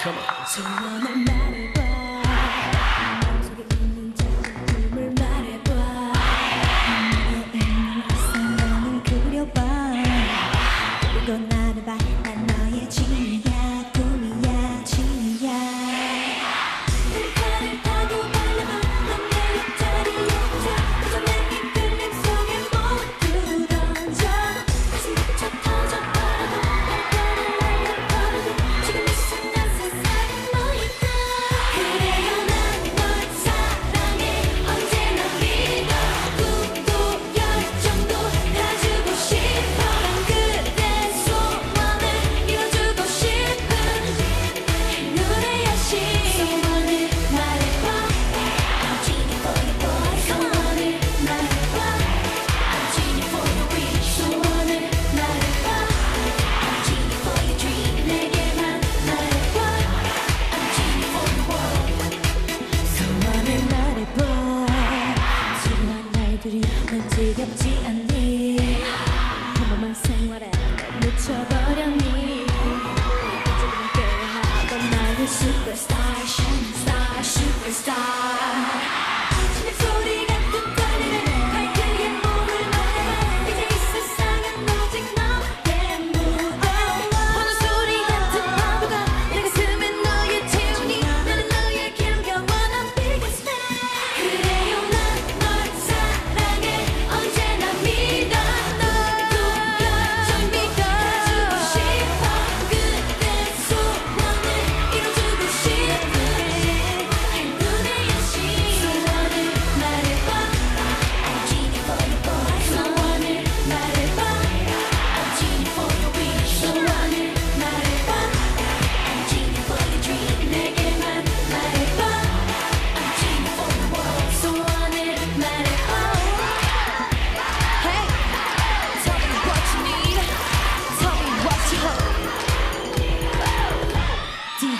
Come on. 난 지겹지 않니? 한 번만 생활에 미쳐버렸니? 지금 깨어하던 나의 슈퍼스타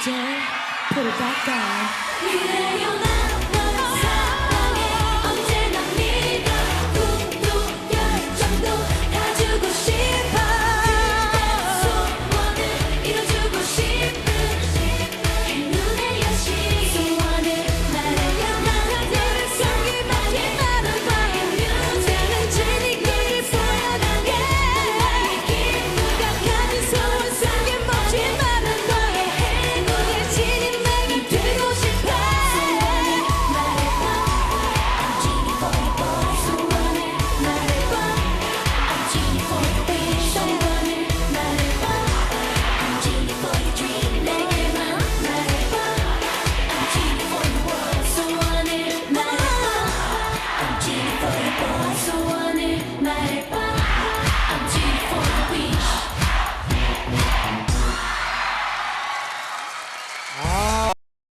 DJ, put it back down.